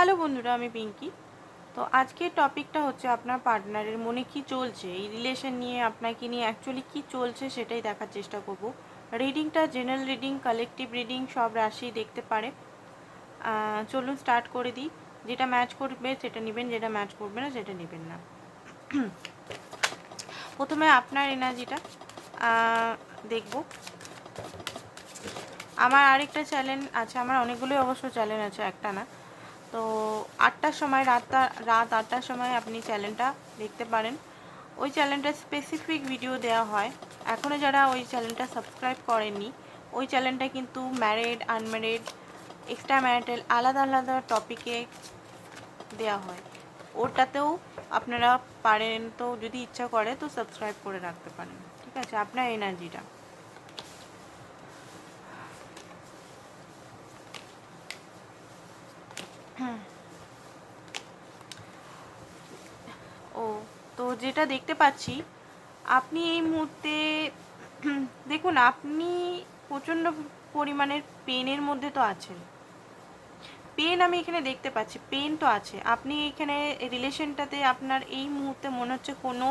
Hello বন্ধুরা, আমি পিঙ্কি। তো আজকের টপিকটা হচ্ছে আপনার পার্টনারের মনে কি চলছে, এই রিলেশন নিয়ে আপনাকে নিয়ে অ্যাকচুয়ালি কি চলছে সেটাই দেখার চেষ্টা করব। রিডিংটা জেনারেল রিডিং কালেকটিভ রিডিং, সব রাশি দেখতে পারে চলুন স্টার্ট করে দিই। যেটা ম্যাচ করবে সেটা নেবেন, যেটা ম্যাচ করবে না সেটা নেবেন না। প্রথমে আপনার এনার্জিটা দেখব। আমার আরেকটা চ্যানেল আছে, আমার অনেকগুলোই অবশ্য চ্যানেল আছে, একটা না। তো আটটার সময় রাতটা রাত আটটার সময় আপনি চ্যানেলটা দেখতে পারেন। ওই চ্যানেলটা স্পেসিফিক ভিডিও দেওয়া হয়। এখনও যারা ওই চ্যানেলটা সাবস্ক্রাইব করেননি, ওই চ্যানেলটা কিন্তু ম্যারিড আনম্যারিড এক্সট্রা ম্যারিটাল আলাদা আলাদা টপিকে দেওয়া হয়। ওটাতেও আপনারা পারেন, তো যদি ইচ্ছা করে তো সাবস্ক্রাইব করে রাখতে পারেন। ঠিক আছে? আপনার এনার্জিটা ও, তো যেটা দেখতে পাচ্ছি, আপনি এই মুহূর্তে, দেখুন, আপনি প্রচণ্ড পরিমাণের পেনের মধ্যে তো আছেন। পেন আমি এখানে দেখতে পাচ্ছি, পেন তো আছে। আপনি এখানে রিলেশনটাতে আপনার এই মুহূর্তে মনে হচ্ছে কোনো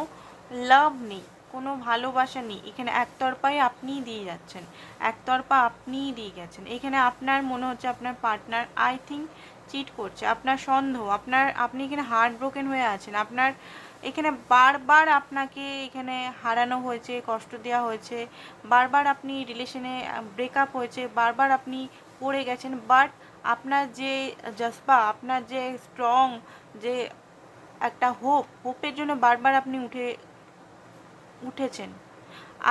লাভ নেই, কোনো ভালোবাসা নেই। এখানে একতরফাই আপনিই দিয়ে যাচ্ছেন, একতরফা আপনিই দিয়ে গেছেন। এখানে আপনার মনে হচ্ছে আপনার পার্টনার, আই থিঙ্ক চিট করছে, আপনার সন্দেহ, আপনার, আপনি এখানে হার্ট ব্রোকেন হয়ে আছেন, আপনার এখানে বারবার আপনাকে এখানে হারানো হয়েছে, কষ্ট দেওয়া হয়েছে, বারবার আপনি রিলেশনে ব্রেকআপ হয়েছে, বারবার আপনি পড়ে গেছেন বাট আপনার যে জজবা, আপনার যে স্ট্রং যে একটা হোপ হোপের জন্য বারবার আপনি উঠে, উঠেছেন।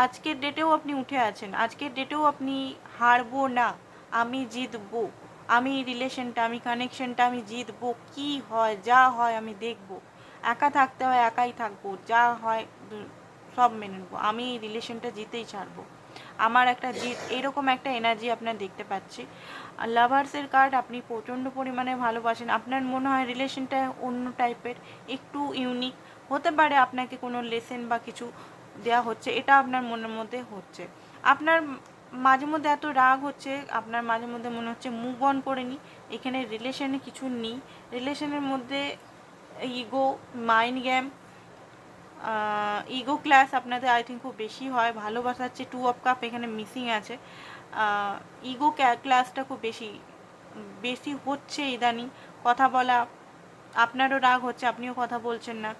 আজকের ডেটেও আপনি উঠে আছেন, আজকের ডেটেও আপনি হারবো না, আমি জিতবো। আমি রিলেশনটা আমি কানেকশনটা আমি জিতবো, কি হয়, যা হয় আমি দেখব। একা থাকতে হয়, একাই থাকব, যা হয় সব মেনে নেব। আমি এই রিলেশনটা জিতেই ছাড়বো। আমার একটা জিত, এরকম একটা এনার্জি আপনার দেখতে পাচ্ছি। লাভার্সের কার্ড আপনি প্রচণ্ড পরিমাণে ভালোবাসেন। আপনার মনে হয় রিলেশনটা অন্য টাইপের একটু ইউনিক হতে পারে আপনাকে কোনো লেসেন বা কিছু দেওয়া হচ্ছে, এটা আপনার মনের মধ্যে হচ্ছে। আপনার মাঝে মধ্যে এত রাগ হচ্ছে, আপনার মাঝে মধ্যে মনে হচ্ছে মুভ অন করে নি। এখানে রিলেশনে কিছু নেই। রিলেশনের মধ্যে ego mind game ego class আপনাদের আই থিঙ্ক খুব বেশি হয়। ভালোবাসার চেয়ে টু অফ কাপ এখানে মিসিং আছে। ইগো ক্লাসটা খুব বেশি বেশি হচ্ছে ইদানিং। কথা বলা, আপনারও রাগ হচ্ছে, আপনিও কথা বলছেন না।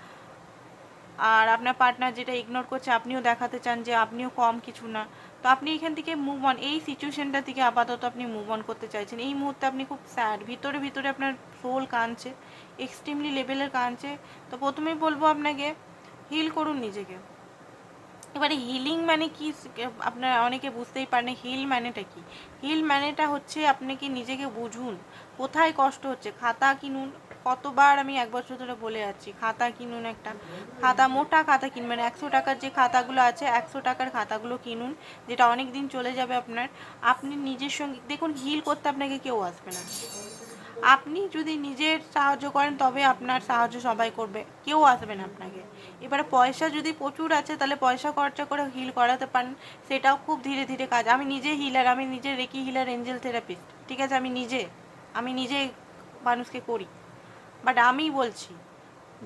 আর আপনার পার্টনার যেটা ইগনোর করছে, আপনিও দেখাতে চান যে আপনিও কম কিছু না। তো আপনি এখান থেকে মুভ অন এই সিচুয়েশনটা থেকে আপাতত আপনি মুভ অন করতে চাইছেন। এই মুহূর্তে আপনি খুব স্যাড ভিতরে ভিতরে আপনার সোল কাঁদছে এক্সট্রিমলি লেভেলের কাঁদছে। তো প্রথমেই বলব আপনাকে হিল করুন নিজেকে। এবারে হিলিং মানে কি আপনার অনেকে বুঝতেই পারেন হিল মানেটা কি? হিল মানেটা হচ্ছে আপনাকে নিজেকে বুঝুন। কোথায় কষ্ট হচ্ছে? খাতা কিনুন। কতবার আমি এক বছর ধরে বলে যাচ্ছি, খাতা কিনুন একটা। খাতা, মোটা খাতা কিনবেন। একশো টাকার যে খাতাগুলো আছে, একশো টাকার খাতাগুলো কিনুন, যেটা অনেক দিন চলে যাবে আপনার। আপনি নিজের সঙ্গে, দেখুন হিল করতে আপনাকে কেউ আসবে না। আপনি যদি নিজের সাহায্য করেন, তবে আপনার সাহায্য সবাই করবে। কেউ আসবে না আপনাকে। এবারে পয়সা যদি প্রচুর আছে, তাহলে পয়সা খরচা করে হিল করাতে পারেন। সেটাও খুব ধীরে ধীরে কাজ। আমি নিজে হিলার আমি নিজে রেকি হিলার এঞ্জেল থেরাপিস্ট ঠিক আছে? আমি নিজে। আমি নিজে মানুষকে করি। বাট আমি বলছি,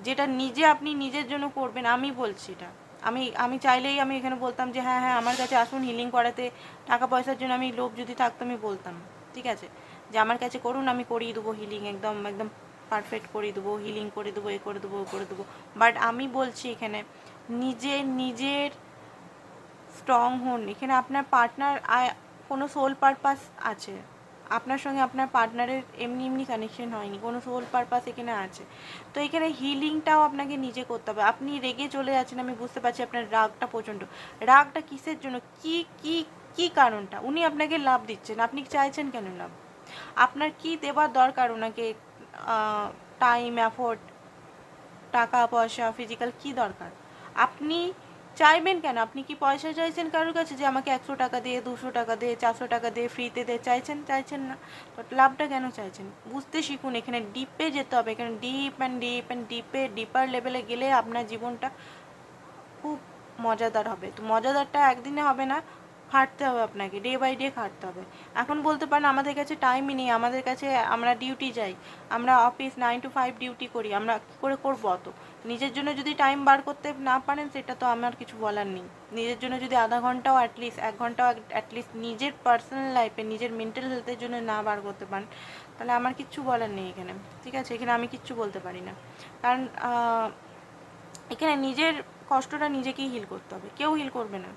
যেটা নিজে আপনি নিজের জন্য করবেন, আমি বলছি এটা। আমি আমি চাইলেই আমি এখানে বলতাম যে হ্যাঁ হ্যাঁ আমার কাছে আসুন হিলিং করাতে টাকা পয়সার জন্য আমি লোভ যদি থাকতো, আমি বলতাম। ঠিক আছে? যে, আমার কাছে করুন, আমি করিয়ে দেবো হিলিং একদম একদম পারফেক্ট করিয়ে দেবো হিলিং করে দেবো, এ করে দেবো, ও করে দেবো। বাট আমি বলছি এখানে, নিজে, নিজের স্ট্রং হন। এখানে আপনার পার্টনার কোনো সোল পারপাস আছে? আপনার সঙ্গে আপনার পার্টনারের এমনি এমনি কানেকশন হয়নি, কোনো সোল পারপাস এখানে আছে। তো এখানে হিলিংটাও আপনাকে নিজে করতে হবে। আপনি রেগে চলে যাচ্ছেন, আমি বুঝতে পারছি আপনার রাগটা প্রচণ্ড। রাগটা কিসের জন্য? কি কি কি কারণটা? উনি আপনাকে লাভ দিচ্ছেন। আপনি চাইছেন কেন লাভ আপনার কি দেওয়ার দরকার ওনাকে? টাইম অ্যাফোর্ড টাকা পয়সা ফিজিক্যাল কি দরকার? আপনি চাইবেন কেন? আপনি কি পয়সা চাইছেন কারোর কাছে যে আমাকে একশো টাকা দিয়ে, দুশো টাকা দিয়ে, চারশো টাকা দিয়ে ফ্রিতে দে চাইছেন চাইছেন না। তো লাভটা কেন চাইছেন? বুঝতে শিখুন, এখানে ডিপে যেতে হবে। এখানে ডিপ অ্যান্ড ডিপ অ্যান্ড ডিপে ডিপার লেভেলে গেলে আপনার জীবনটা খুব মজাদার হবে। তো মজাদারটা একদিনে হবে না, খাটতে হবে আপনাকে ডে বাই ডে খাটতে হবে। এখন বলতে পারেন, আমাদের কাছে টাইমই নেই, আমাদের কাছে আমরা ডিউটি যাই। আমরা office nine to five duty করি, আমরা কী করে করব অত? নিজের জন্য যদি টাইম বার করতে না পারেন, সেটা তো আমার কিছু বলার নেই। নিজের জন্য যদি আধা ঘন্টাও অ্যাটলিস্ট এক ঘন্টাও অ্যাটলিস্ট নিজের পার্সোনাল লাইফে নিজের মেন্টাল হেলথের জন্য না বার করতে পারেন, তাহলে আমার কিচ্ছু বলার নেই এখানে। ঠিক আছে? এখানে আমি কিচ্ছু বলতে পারি না। কারণ এখানে নিজের কষ্টটা নিজেকেই হিল করতে হবে। কেউ হিল করবে না।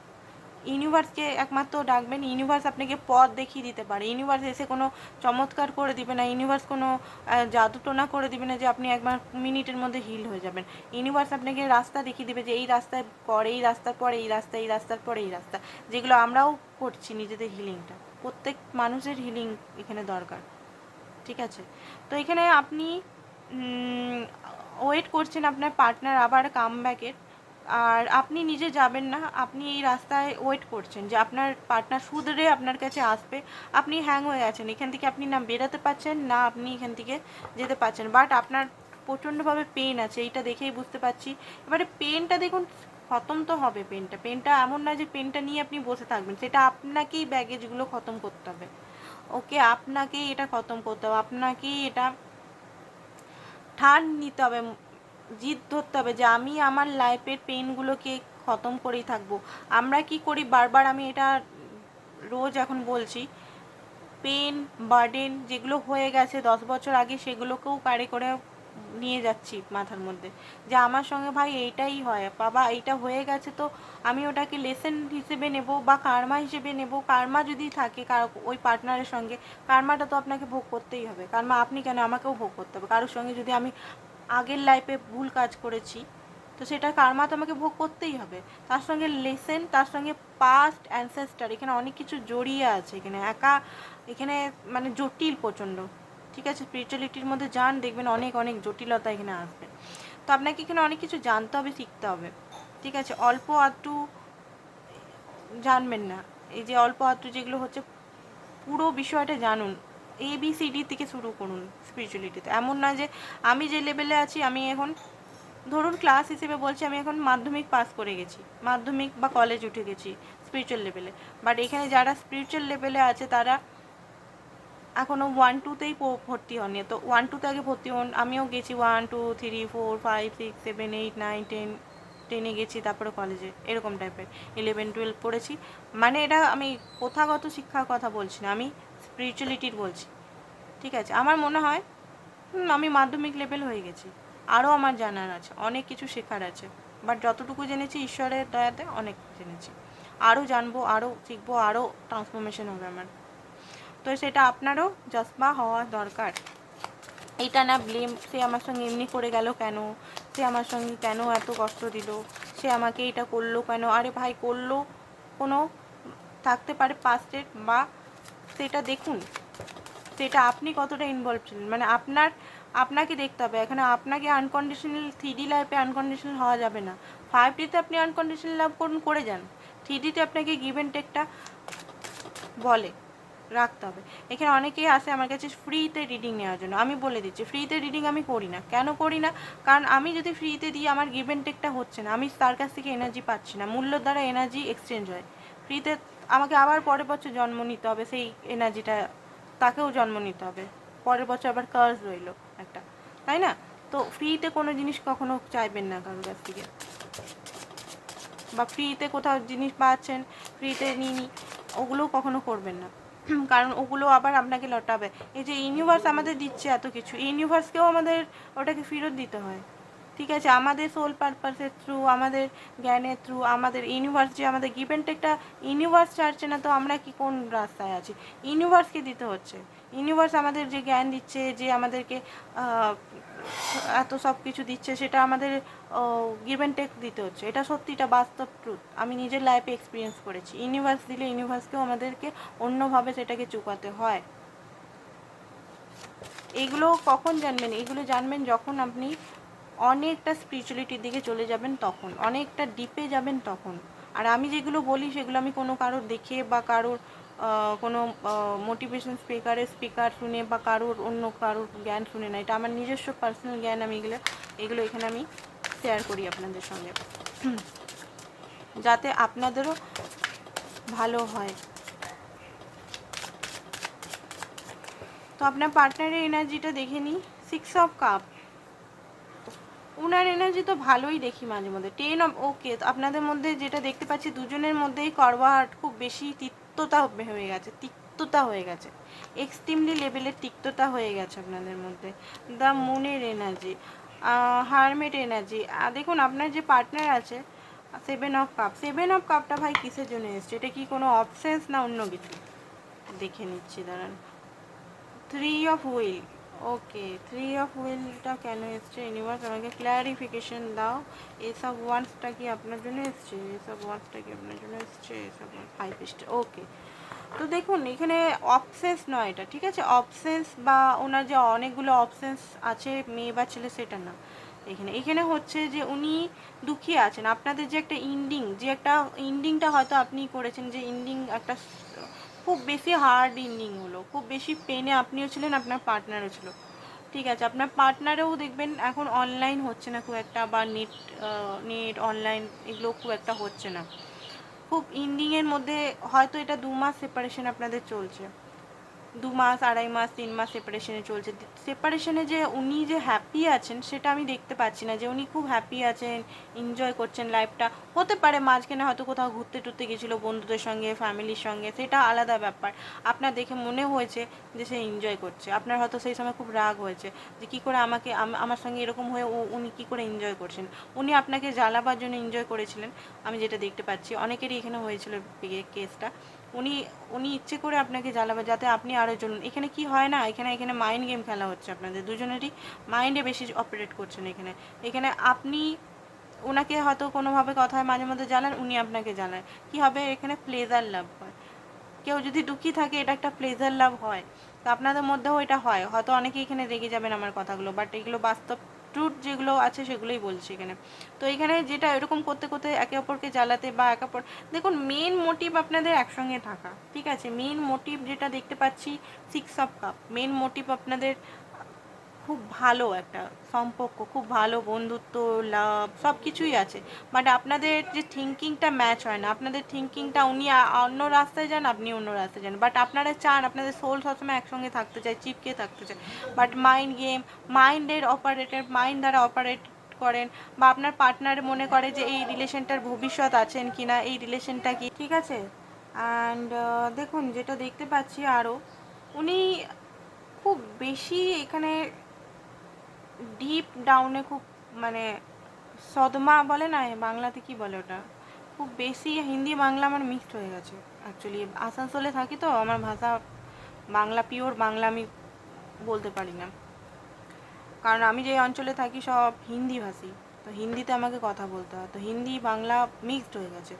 ইউনিভার্সকে একমাত্র ডাকবেন, ইউনিভার্স আপনাকে পথ দেখিয়ে দিতে পারে। ইউনিভার্স এসে কোনো চমৎকার করে দিবে না, ইউনিভার্স কোনো জাদুটোনা করে দিবে না যে আপনি একবার মিনিটের মধ্যে হিল হয়ে যাবেন। ইউনিভার্স আপনাকে রাস্তা দেখিয়ে দিবে যে এই রাস্তায় পর এই রাস্তার পর এই রাস্তা এই রাস্তার পর এই রাস্তা। যেগুলো আমরাও করছি নিজেদের হিলিংটা প্রত্যেক মানুষের হিলিং এখানে দরকার। ঠিক আছে? তো এখানে আপনি ওয়েট করছেন আপনার পার্টনার আবার কাম ব্যাকের আর আপনি নিজে যাবেন না, আপনি এই রাস্তায় ওয়েট করছেন যে আপনার পার্টনার সুদরে আপনার কাছে আসবে, আপনি হ্যাং হয়ে গেছেন এখান থেকে আপনি না বেরোতে পারছেন, না আপনি এখান থেকে যেতে পারছেন। বাট আপনার প্রচণ্ডভাবে পেন আছে, এইটা দেখেই বুঝতে পারছি। এবারে পেনটা দেখুন, খতম তো হবে পেনটা পেনটা এমন না যে পেনটা নিয়ে আপনি বসে থাকবেন, সেটা আপনাকেই ব্যাগেজগুলো খতম করতে হবে। ওকে আপনাকেই এটা খতম করতে হবে, আপনাকেই এটা ঠান নিতে হবে জিদ ধরতে হবে যে আমি আমার লাইফের পেনগুলোকে খতম করেই থাকব। আমরা কি করি? বারবার আমি এটা রোজ এখন বলছি পেন বার্ডেন যেগুলো হয়ে গেছে দশ বছর আগে সেগুলোকেও কারে করে নিয়ে যাচ্ছি মাথার মধ্যে। যে আমার সঙ্গে ভাই এইটাই হয়, বাবা এইটা হয়ে গেছে তো আমি ওটাকে লেসেন হিসেবে নেব বা কার্মা হিসেবে নেব। কার্মা যদি থাকে ওই পার্টনারের সঙ্গে কার্মাটা তো আপনাকে ভোগ করতেই হবে। কার্মা আপনি কেন আমাকেও ভোগ করতে হবে? কারোর সঙ্গে যদি আমি আগের লাইফে ভুল কাজ করেছি, তো সেটা কার্মা তো আমাকে ভোগ করতেই হবে। তার সঙ্গে লেসেন তার সঙ্গে পাস্ট অ্যানসেস্টার এখানে অনেক কিছু জড়িয়ে আছে। এখানে একা, এখানে মানে জটিল প্রচণ্ড। ঠিক আছে? স্পিরিচুয়ালিটির মধ্যে যান, দেখবেন অনেক অনেক জটিলতা এখানে আসবে। তো আপনাকে এখানে অনেক কিছু জানতে হবে, শিখতে হবে। ঠিক আছে? অল্প আধটু জানবেন না। এই যে অল্প আধটু যেগুলো হচ্ছে, পুরো বিষয়টা জানুন। এ বি সি ডি থেকে শুরু করুন স্পিরিচুয়ালিটিতে এমন না যে আমি যে লেভেলে আছি, আমি এখন, ধরুন ক্লাস হিসেবে বলছি, আমি এখন মাধ্যমিক পাস করে গেছি, মাধ্যমিক বা কলেজ উঠে গেছি স্পিরিচুয়াল লেভেলে বাট এখানে যারা স্পিরিচুয়াল লেভেলে আছে, তারা এখনও ওয়ান টুতেই ভর্তি হননি। তো ওয়ান টুতে আগে ভর্তি হন, আমিও গেছি one two three four five six seven eight nine ten টেনে গেছি, তারপরে কলেজে এরকম টাইপের ইলেভেন টুয়েলভ পড়েছি। মানে এটা আমি প্রথাগত শিক্ষার কথা বলছি না। আমি স্পিরিচুয়ালিটির বলছি। ঠিক আছে? আমার মনে হয় আমি মাধ্যমিক লেভেল হয়ে গেছি। আরও আমার জানার আছে, অনেক কিছু শেখার আছে। বাট যতটুকু জেনেছি, ঈশ্বরের দয়াতে অনেক জেনেছি। আরও জানব, আরও শিখব, আরও ট্রান্সফরমেশন হবে আমার। তো সেটা আপনারও জজবা হওয়া দরকার। এটা না ব্লেম সে আমার সঙ্গে এমনি করে গেল কেন? সে আমার সঙ্গে কেন এত কষ্ট দিল? সে আমাকে এটা করল কেন? আরে ভাই, করল কোনো, থাকতে পারে পাস্টের বা সেটা দেখুন। সেটা আপনি কতটা ইনভলভ ছিলেন? মানে আপনার, আপনাকে দেখতে হবে। এখানে আপনাকে আনকন্ডিশনাল থ্রি লাইফে আনকন্ডিশনাল হওয়া যাবে না। ফাইভ ডিতে আপনি আনকন্ডিশনাল লাভ করুন, করে যান। থ্রি ডিতে আপনাকে গিভেন টেকটা বলে, রাখতে হবে। এখানে অনেকেই আসে আমার কাছে ফ্রিতে রিডিং নেওয়ার জন্য। আমি বলে দিচ্ছি ফ্রিতে রিডিং আমি করি না। কেন করি না? কারণ আমি যদি ফ্রিতে দিই, আমার গিভেন টেকটা হচ্ছে না। আমি তার কাছ থেকে এনার্জি পাচ্ছি না। মূল্য দ্বারা এনার্জি এক্সচেঞ্জ হয়। ফ্রিতে আমাকে আবার পরের বছর জন্ম নিতে হবে, সেই এনার্জিটা তাকেও জন্ম নিতে হবে। পরের বছর আবার কার্স রইল একটা, তাই না? তো ফ্রিতে কোনো জিনিস কখনো চাইবেন না কারোর কাছ থেকে। বা ফ্রিতে কোথাও জিনিস পাচ্ছেন ফ্রিতে নিই নি ওগুলো কখনো করবেন না। কারণ ওগুলো আবার আপনাকে লটাবে। এই যে ইউনিভার্স আমাদের দিচ্ছে এত কিছু ইউনিভার্সকেও আমাদের ওটাকে ফেরত দিতে হয়। ঠিক আছে, আমাদের সোল পারপাসের থ্রু আমাদের জ্ঞানের থ্রু আমাদের ইউনিভার্স যে আমাদের গিভেন টেকটা ইউনিভার্স চাচ্ছে না, তো আমরা কি কোন রাস্তায় আছি? ইউনিভার্সকে দিতে হচ্ছে। ইউনিভার্স আমাদের যে জ্ঞান দিচ্ছে, যে আমাদেরকে এত সব কিছু দিচ্ছে, সেটা আমাদের গিভেন টেক দিতে হচ্ছে। এটা সত্যিটা, বাস্তব ট্রুথ আমি নিজের লাইফে এক্সপিরিয়েন্স করেছি। ইউনিভার্স দিলে ইউনিভার্সকেও আমাদেরকে অন্যভাবে সেটাকে চুকাতে হয়। এগুলো কখন জানবেন? এগুলো জানবেন যখন আপনি অনেকটা স্পিরিচুয়ালিটির দিকে চলে যাবেন তখন, অনেকটা ডিপে যাবেন তখন। আর আমি যেগুলো বলি, সেগুলো আমি কোনো কারোর দেখে বা কারোর কোনো মোটিভেশন স্পিকারের স্পিকার শুনে বা কারোর অন্য কারোর জ্ঞান শুনে না। এটা আমার নিজস্ব পার্সোনাল জ্ঞান, আমি এগুলো এগুলো এখানে আমি শেয়ার করি আপনাদের সঙ্গে। যাতে আপনাদেরও ভালো হয়। তো আপনার পার্টনারের এনার্জিটা দেখে নিই। সিক্স অফ কাপ ওনার এনার্জি তো ভালোই দেখি মাঝে মধ্যে। টেন অফ ওকে আপনাদের মধ্যে যেটা দেখতে পাচ্ছি, দুজনের মধ্যেই করওয়াট খুব বেশি তিক্ততা হয়ে গেছে, তিক্ততা হয়ে গেছে। এক্সট্রিমলি লেভেলের তিক্ততা হয়ে গেছে আপনাদের মধ্যে। দ্য মুনের এনার্জি হারমেট এনার্জি দেখুন আপনার যে পার্টনার আছে seven of cup seven of কাপটা ভাই কিসের জন্য এসছে? এটা কি কোনো অপসেন্স না অন্য কিছু? দেখে নিচ্ছি, দাঁড়ান। Three of wheel okay three of হুইলটা কেন এসছে? ইউনিভার্স আমাকে ক্ল্যারিফিকেশন দাও। এসব ওয়ান্সটা কি আপনার জন্য এসছে? এসব ওয়ান্সটা কি আপনার জন্য এসছে? এসব ফাইভ স্টার ওকে তো দেখুন, এখানে অপসেন্স নয় এটা, ঠিক আছে? অপসেন্স বা ওনার যে অনেকগুলো অপসেন্স আছে, মেয়ে বা ছেলে, সেটা না। এখানে এখানে হচ্ছে যে উনি দুঃখী আছেন। আপনাদের যে একটা ইন্ডিং যে একটা ইন্ডিংটা হয়তো আপনি করেছেন, যে ইন্ডিং একটা খুব বেশি হার্ড ইন্ডিং হলো। খুব বেশি পেনে আপনিও ছিলেন, আপনার পার্টনারও ছিল। ঠিক আছে, আপনার পার্টনারেও দেখবেন এখন অনলাইন হচ্ছে না খুব একটা বা নেট নেট অনলাইন এগুলো খুব একটা হচ্ছে না। খুব ইন্ডিংয়ের মধ্যে হয়তো এটা দু মাস সেপারেশন আপনাদের চলছে। দু মাস, আড়াই মাস, তিন মাস সেপারেশনে চলছে। সেপারেশনে যে উনি যে হ্যাপি আছেন, সেটা আমি দেখতে পাচ্ছি না যে উনি খুব হ্যাপি আছেন এনজয় করছেন লাইফটা হতে পারে মাঝখানে হয়তো কোথাও ঘুরতে টুরতে গেছিল বন্ধুদের সঙ্গে ফ্যামিলির সঙ্গে, সেটা আলাদা ব্যাপার। আপনার দেখে মনে হয়েছে যে সে এনজয় করছে। আপনার হয়তো সেই সময় খুব রাগ হয়েছে যে কী করে আমাকে আমার সঙ্গে এরকম হয়ে ও উনি কী করে এনজয় করছেন? উনি আপনাকে জ্বালাবার জন্য এনজয় করেছিলেন। আমি যেটা দেখতে পাচ্ছি, অনেকেরই এখানে হয়েছিল কেসটা উনি উনি ইচ্ছে করে আপনাকে জ্বালাবে যাতে আপনি আরও চলুন এখানে কি হয় না, এখানে এখানে মাইন্ড গেম খেলা হচ্ছে আপনাদের। দুজনেরই মাইন্ডে বেশি অপারেট করছেন এখানে। এখানে আপনি ওনাকে হয়তো কোনোভাবে কথায় মাঝে মধ্যে জ্বালান, উনি আপনাকে জ্বালান কি হবে? এখানে প্লেজার লাভ হয়। কেউ যদি দুঃখী থাকে, এটা একটা প্লেজার লাভ হয়। তো আপনাদের মধ্যেও এটা হয়। হয়তো অনেকে এখানে রেগে যাবেন আমার কথাগুলো বাট এগুলো বাস্তব ট্রুথ যেগুলো আছে সেগুলোই বলছি এখানে। তো এখানে যেটা এরকম করতে করতে একে অপরকে জ্বালাতে বা একে অপর দেখুন মেন মোটিভ আপনাদের একসঙ্গে থাকা, ঠিক আছে? মেন মোটিভ যেটা দেখতে পাচ্ছি six of cup main motive আপনাদের খুব ভালো একটা সম্পর্ক, খুব ভালো বন্ধুত্ব লাভ সব কিছুই আছে। বাট আপনাদের যে থিঙ্কিংটা ম্যাচ হয় না, আপনাদের থিঙ্কিংটা উনি অন্য রাস্তায় যান, আপনি অন্য রাস্তায় যান। বাট আপনারা চান, আপনাদের সোল সবসময় একসঙ্গে থাকতে চায়, চিপকে থাকতে চায়। বাট মাইন্ড গেম মাইন্ডের অপারেটেড মাইন্ড দ্বারা অপারেট করেন। বা আপনার পার্টনার মনে করে যে এই রিলেশনটার ভবিষ্যৎ আছেন কি না এই রিলেশনটা কি? ঠিক আছে? অ্যান্ড দেখুন, যেটা দেখতে পাচ্ছি আরও, উনি খুব বেশি এখানে ডিপ ডাউনে খুব মানে সদমা বলে না বাংলাতে কি বলে ওটা? খুব বেশি হিন্দি বাংলা আমার মিক্সড হয়ে গেছে অ্যাকচুয়ালি আসানসোলে থাকি তো, আমার ভাষা বাংলা পিওর বাংলা আমি বলতে পারি না। কারণ আমি যে অঞ্চলে থাকি সব হিন্দি ভাষী তো হিন্দিতে আমাকে কথা বলতে হয়, তো হিন্দি বাংলা মিক্সড হয়ে গেছে।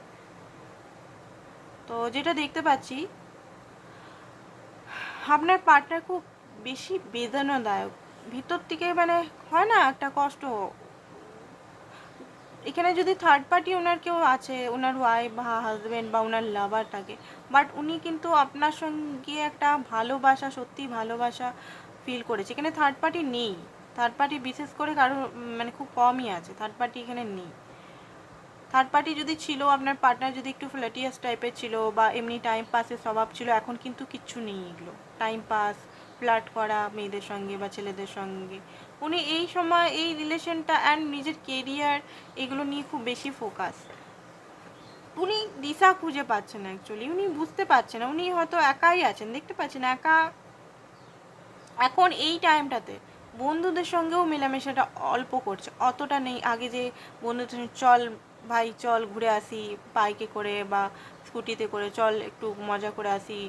তো যেটা দেখতে পাচ্ছি, আপনার পার্টনার খুব বেশি বেদনাদায়ক ভিতর থেকে মানে হয় না একটা কষ্ট? এখানে যদি থার্ড পার্টি ওনার কেউ আছে, ওনার ওয়াইফ বা হাজব্যান্ড বা ওনার লাভার থাকে বাট উনি কিন্তু আপনার সঙ্গে একটা ভালোবাসা, সত্যি ভালোবাসা ফিল করেছে। এখানে থার্ড পার্টি নেই। থার্ড পার্টি বিশেষ করে কারও মানে খুব কমই আছে। থার্ড পার্টি এখানে নেই। থার্ড পার্টি যদি ছিল, আপনার পার্টনার যদি একটু ফ্ল্যাটিয়াস টাইপের ছিল বা এমনি টাইম পাসের স্বভাব ছিল, এখন কিন্তু কিচ্ছু নেই এগুলো। টাইম পাস ফ্লার্ট করা, মেয়েদের সঙ্গে বা ছেলেদের সঙ্গে। উনি এই সময় এই রিলেশনটা অ্যান্ড নিজের কেরিয়ার এগুলো নিয়ে খুব বেশি ফোকাস উনি দিশা খুঁজে পাচ্ছেন অ্যাকচুয়ালি উনি বুঝতে পারছেন না। উনি হয়তো একাই আছেন, দেখতে পাচ্ছেন একা। এখন এই টাইমটাতে বন্ধুদের সঙ্গেও মেলামেশাটা অল্প করছে। অতটা নেই, আগে যে বন্ধুদের সঙ্গে, চল ভাই, চল ঘুরে আসি বাইকে করে বা স্কুটিতে করে, চল একটু মজা করে আসি,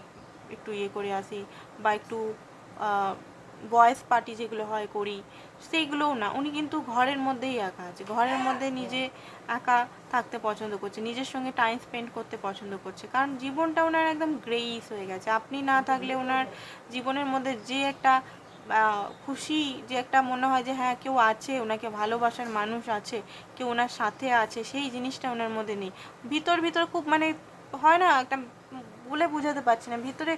একটু ইয়ে করে আসি, বা একটু বয়েস পার্টি যেগুলো হয় করি, সেইগুলোও না। উনি কিন্তু ঘরের মধ্যেই একা আছে। ঘরের মধ্যে নিজে একা থাকতে পছন্দ করছে, নিজের সঙ্গে টাইম স্পেন্ড করতে পছন্দ করছে। কারণ জীবনটা ওনার একদম গ্রেইস হয়ে গেছে। আপনি না থাকলে ওনার জীবনের মধ্যে যে একটা খুশি, যে একটা মনে হয় যে হ্যাঁ কেউ আছে, ওনাকে ভালোবাসার মানুষ আছে, কেউ ওনার সাথে আছে, সেই জিনিসটা ওনার মধ্যে নেই। ভিতর ভিতর খুব মানে হয় না, একটা বলে বোঝাতে পারছি না। ভিতরে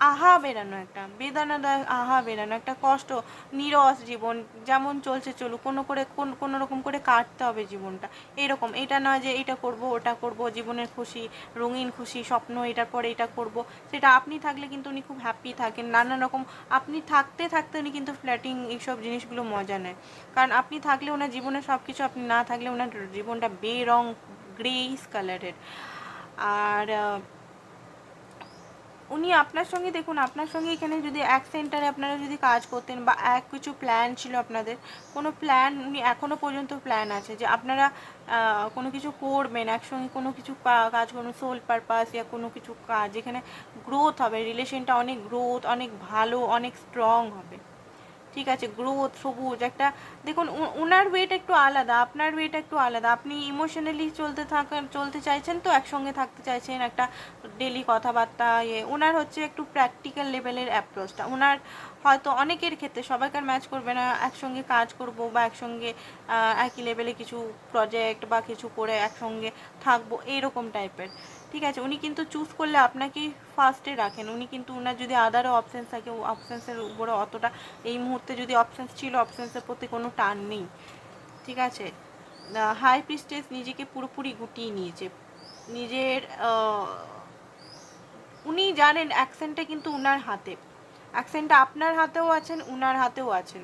আহা বেরানো একটা বেদনাদায় আহা বেরানো একটা কষ্ট, নিরস জীবন যেমন চলছে চলুক, কোনো করে কোন, কোনো রকম করে কাটতে হবে জীবনটা। এরকম, এটা নয় যে এটা করব, ওটা করব, জীবনের খুশি, রঙিন খুশি, স্বপ্ন এটার পরে এটা করব, সেটা আপনি থাকলে কিন্তু উনি খুব হ্যাপি থাকেন। নানা রকম, আপনি থাকতে থাকতে উনি কিন্তু ফ্ল্যাটিং এইসব জিনিসগুলো মজা নেয়। কারণ আপনি থাকলে ওনার জীবনে সব কিছু আপনি না থাকলে ওনার জীবনটা বেরং গ্রেইস কালারের আর উনি আপনার সঙ্গে, দেখুন, আপনার সঙ্গে এখানে যদি এক সেন্টারে আপনারা যদি কাজ করতেন বা এক কিছু প্ল্যান ছিল আপনাদের, কোনো প্ল্যান উনি এখনও পর্যন্ত প্ল্যান আছে যে আপনারা কোনো কিছু করবেন, একসঙ্গে কোনো কিছু কাজ করবেন সোল পারপাস ইয়া কোনো কিছু কাজ, যেখানে গ্রোথ হবে রিলেশনটা অনেক গ্রোথ অনেক ভালো, অনেক স্ট্রং হবে। ঠিক আছে গ্রোথ সবুজ, একটা, দেখুন ওনার ওয়েট একটু আলাদা, আপনার ওয়েট একটু আলাদা। আপনি ইমোশনালি চলতে থাকেন চলতে চাইছেন তো, একসঙ্গে থাকতে চাইছেন একটা ডেলি কথাবার্তা ইয়ে ওনার হচ্ছে একটু প্র্যাকটিক্যাল লেভেলের অ্যাপ্রোচটা ওনার হয়তো অনেকের ক্ষেত্রে সবাইকার ম্যাচ করবে না, একসঙ্গে কাজ করব বা একসঙ্গে একই লেভেলে কিছু প্রজেক্ট বা কিছু করে একসঙ্গে থাকব এইরকম টাইপের ঠিক আছে, উনি কিন্তু চুজ করলে আপনাকেই ফার্স্টে রাখেন। উনি কিন্তু ওনার যদি আদারও অপশানস থাকে অপশানসের উপরে অতটা, এই মুহূর্তে যদি অপশানস ছিল অপশানসের প্রতি কোনো টান নেই। ঠিক আছে? হাই প্রিস্টেস নিজেকে পুরোপুরি গুটিয়ে নিয়েছে। নিজের উনি জানেন অ্যাকসেন্টটা কিন্তু উনার হাতে। অ্যাকসেন্টটা আপনার হাতেও আছেন, উনার হাতেও আছেন।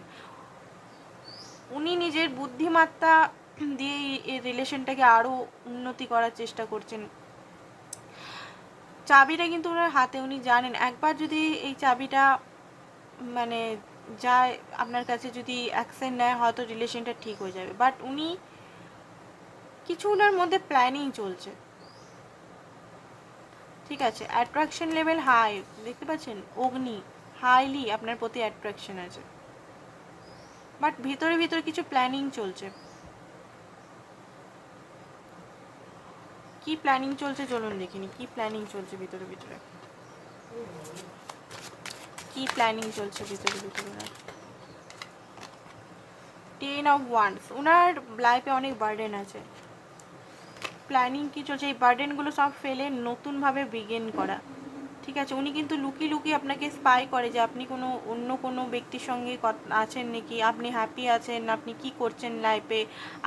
উনি নিজের বুদ্ধিমত্তা দিয়ে এই রিলেশনটাকে আরও উন্নতি করার চেষ্টা করছেন। চাবিটা কিন্তু ওনার হাতে, উনি জানেন। একবার যদি এই চাবিটা মানে যায় আপনার কাছে যদি অ্যাকসেন্ট নেয়, হয়তো রিলেশনটা ঠিক হয়ে যাবে। বাট উনি কিছু ওনার মধ্যে প্ল্যানিং চলছে। ঠিক আছে অ্যাট্রাকশন লেভেল হাই দেখতে পাচ্ছেন? অগ্নি হাইলি আপনার প্রতি অ্যাট্রাকশন আছে। বাট ভিতরে ভিতরে কিছু প্ল্যানিং চলছে। কি প্ল্যানিং চলছে চলুন দেখিনি কি প্ল্যানিং চলছে ভিতরে ভিতরে? কি প্ল্যানিং চলছে ভিতরে ভিতরে? টেন অফ ওয়ান্স ওনার লাইফে অনেক বার্ডেন আছে। প্ল্যানিং কি চলছে? এই বার্ডেনগুলো সব ফেলে নতুনভাবে বিগেন করা। ঠিক আছে, উনি কিন্তু লুকিয়ে লুকিয়ে আপনাকে স্পাই করে যে আপনি কোনো অন্য কোনো ব্যক্তির সঙ্গে আছেন নাকি, আপনি হ্যাপি আছেন, আপনি কি করছেন লাইফে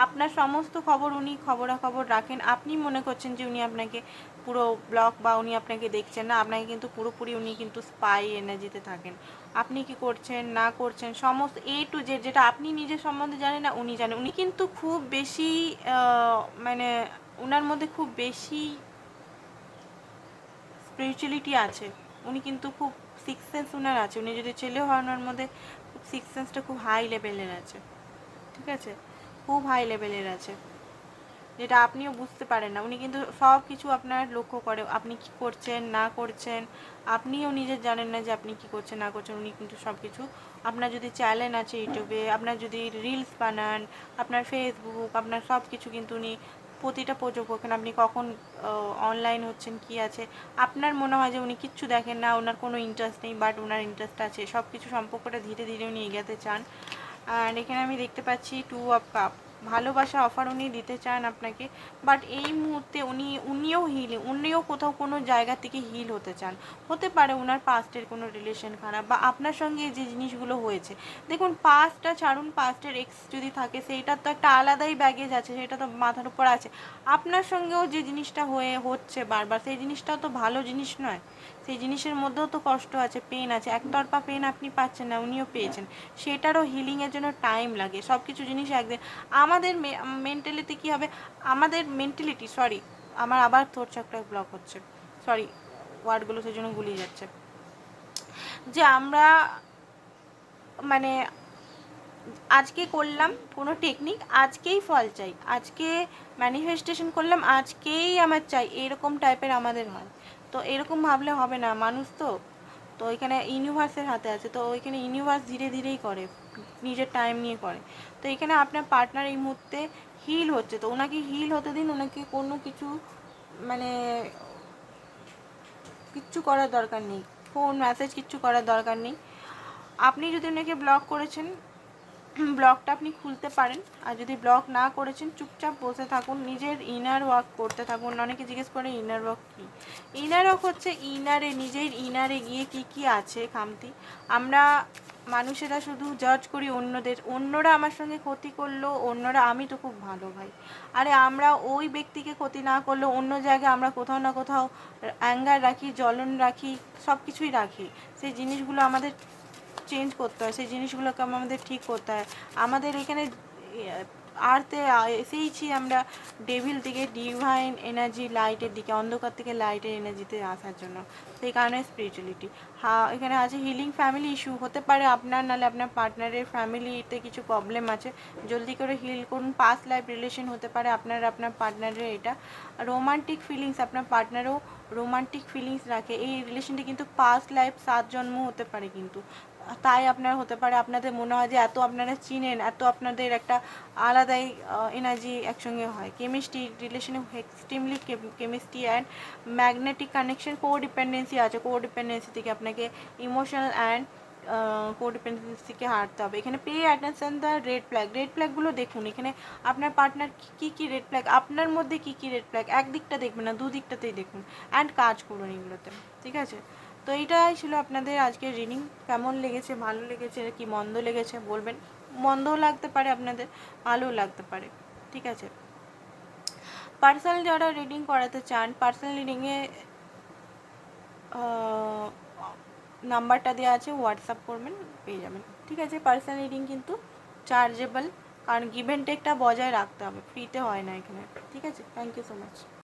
আপনার সমস্ত খবর উনি খবরাখবর রাখেন। আপনি মনে করছেন যে উনি আপনাকে পুরো ব্লক বা উনি আপনাকে দেখছেন না? আপনাকে কিন্তু পুরোপুরি উনি কিন্তু স্পাই এনার্জিতে থাকেন। আপনি কি করছেন, না করছেন, সমস্ত এ টু জেড যেটা আপনি নিজের সম্বন্ধে জানেন না, উনি জানেন। উনি কিন্তু খুব বেশি মানে ওনার মধ্যে খুব বেশি স্পিরিচুয়ালিটি আছে। উনি কিন্তু খুব সিক্স সেন্স ওনার আছে। উনি যদি ছেলে হয় ওনার মধ্যে খুব সিক্স সেন্সটা খুব হাই লেভেলের আছে। ঠিক আছে? খুব হাই লেভেলের আছে। যেটা আপনিও বুঝতে পারেন না। উনি কিন্তু সব কিছু আপনার লক্ষ্য করে। আপনি কি করছেন, না করছেন, আপনিও নিজে জানেন না যে আপনি কি করছেন, না করছেন। উনি কিন্তু সব কিছু আপনার যদি চ্যানেল আছে ইউটিউবে আপনার যদি রিলস বানান, আপনার ফেসবুক আপনার সব কিছু কিন্তু উনি প্রতিটা পর্যবেক্ষণ আপনি কখন অনলাইন হচ্ছেন, কি আছে, আপনার মনে হয় যে উনি কিচ্ছু দেখেন না, ওনার কোনো ইন্টারেস্ট নেই বাট ওনার ইন্টারেস্ট আছে সব কিছু সম্পর্কটা ধীরে ধীরে উনি এগাতে চান। আর এখানে আমি দেখতে পাচ্ছি টু অফ কাপ ভালোবাসা অফার উনি দিতে চান আপনাকে বাট এই মুহূর্তে উনি, উনিও হিল উনিও কোথাও কোনো জায়গা থেকে হিল হতে চান। হতে পারে ওনার পাস্টের কোনো রিলেশন খারাপ বা আপনার সঙ্গে যে জিনিসগুলো হয়েছে। দেখুন পাস্টটা ছাড়ুন পাস্টের এক্স যদি থাকে সেইটার তো একটা আলাদাই ব্যাগেজ আছে, সেটা তো মাথার উপর আছে। আপনার সঙ্গেও যে জিনিসটা হয়ে, হচ্ছে বারবার, সেই জিনিসটাও তো ভালো জিনিস নয়। সেই জিনিসের মধ্যেও তো কষ্ট আছে পেন আছে। একতরফা পেন আপনি পাচ্ছেন না, উনিও পেয়েছেন। সেটারও হিলিংয়ের জন্য টাইম লাগে। সব কিছু জিনিস একদিন আমাদের মেন্টালিটি কী হবে? আমাদের মেন্টালিটি সরি আমার আবার থোর চাকটা ব্লক হচ্ছে। সরি ওয়ার্ডগুলো সেই জন্য গুলিয়ে যাচ্ছে। যে আমরা মানে আজকে করলাম কোনো টেকনিক আজকেই ফল চাই। আজকে ম্যানিফেস্টেশন করলাম, আজকেই আমার চাই। এরকম টাইপের আমাদের হয়। তো এরকম ভাবলে হবে না, মানুষ তো। তো এখানে ইউনিভার্সের হাতে আছে, তো ওইখানে ইউনিভার্স ধীরে ধীরেই করে, নিজের টাইম নিয়ে করে। তো এখানে আপনার পার্টনার এই মুহূর্তে হিল হচ্ছে, তো ওনাকে হিল হতে দিন, ওনাকে কোনো কিছু মানে কিচ্ছু করার দরকার নেই। ফোন মেসেজ কিচ্ছু করার দরকার নেই। আপনি যদি ওনাকে ব্লক করেছেন ব্লগটা আপনি খুলতে পারেন। আর যদি ব্লগ না করেছেন, চুপচাপ বসে থাকুন, নিজের ইনার ওয়ার্ক করতে থাকুন। অনেকে জিজ্ঞেস করে ইনার ওয়ার্ক কী? ইনার ওয়ার্ক হচ্ছে ইনারে নিজের ইনারে গিয়ে কি কি আছে খামতি। আমরা মানুষেরা শুধু জাজ করি অন্যদের। অন্যরা আমার সঙ্গে ক্ষতি করল, অন্যরা আমি তো খুব ভালো ভাই। আরে, আমরা ওই ব্যক্তিকে ক্ষতি না করলেও অন্য জায়গায় আমরা কোথাও না কোথাও অ্যাঙ্গার রাখি, জ্বলন রাখি সব কিছুই রাখি। সেই জিনিসগুলো আমাদের চেঞ্জ করতে হয়, সেই জিনিসগুলোকে আমাদের ঠিক করতে হয়। আমাদের এখানে আর্থে এসেইছি আমরা ডেভিল থেকে ডিভাইন এনার্জি লাইটের দিকে, অন্ধকার থেকে লাইটের এনার্জিতে আসার জন্য। সেই কারণে স্পিরিচুয়ালিটি হা, এখানে আছে হিলিং ফ্যামিলি ইস্যু হতে পারে আপনার, নাহলে আপনার পার্টনারের ফ্যামিলিতে কিছু প্রবলেম আছে। জলদি করে হিল করুন পাস্ট লাইফ রিলেশন হতে পারে আপনার আপনার পার্টনারের এটা। রোমান্টিক ফিলিংস আপনার পার্টনারও রোমান্টিক ফিলিংস রাখে। এই রিলেশনটি কিন্তু পাস্ট লাইফ সাত জন্ম হতে পারে কিন্তু। তাই আপনার হতে পারে, আপনাদের মনে হয় যে এত আপনারা চিনেন, এত আপনাদের একটা আলাদাই এনার্জি একসঙ্গে হয়। কেমিস্ট্রি রিলেশনে extremely chemistry and magnetic connection codependency আছে। কো ডিপেন্ডেন্সি থেকে আপনাকে ইমোশনাল অ্যান্ড কোডিপেন্ডেন্সিকে হারতে হবে। এখানে pay attention the red flag red ফ্ল্যাগগুলো দেখুন, এখানে আপনার পার্টনার কী কী রেড ফ্ল্যাগ আপনার মধ্যে কী কী রেড ফ্ল্যাগ একদিকটা দেখবেন না দুদিকটাতেই দেখুন। অ্যান্ড কাজ করুন এগুলোতে। ঠিক আছে? তো এইটাই ছিল আপনাদের আজকের রিডিং কেমন লেগেছে, ভালো লেগেছে, কি মন্দ লেগেছে বলবেন। মন্দও লাগতে পারে, আপনাদের ভালোও লাগতে পারে। ঠিক আছে? পার্সোনাল যারা রিডিং করাতে চান পার্সোনাল রিডিংয়ে নাম্বারটা দেওয়া আছে হোয়াটসঅ্যাপ করবেন, পেয়ে যাবেন। ঠিক আছে? পার্সোনাল রিডিং কিন্তু চার্জেবল কারণ গিভেন টেকটা বজায় রাখতে হবে। ফ্রিতে হয় না এখানে। ঠিক আছে? Thank you so much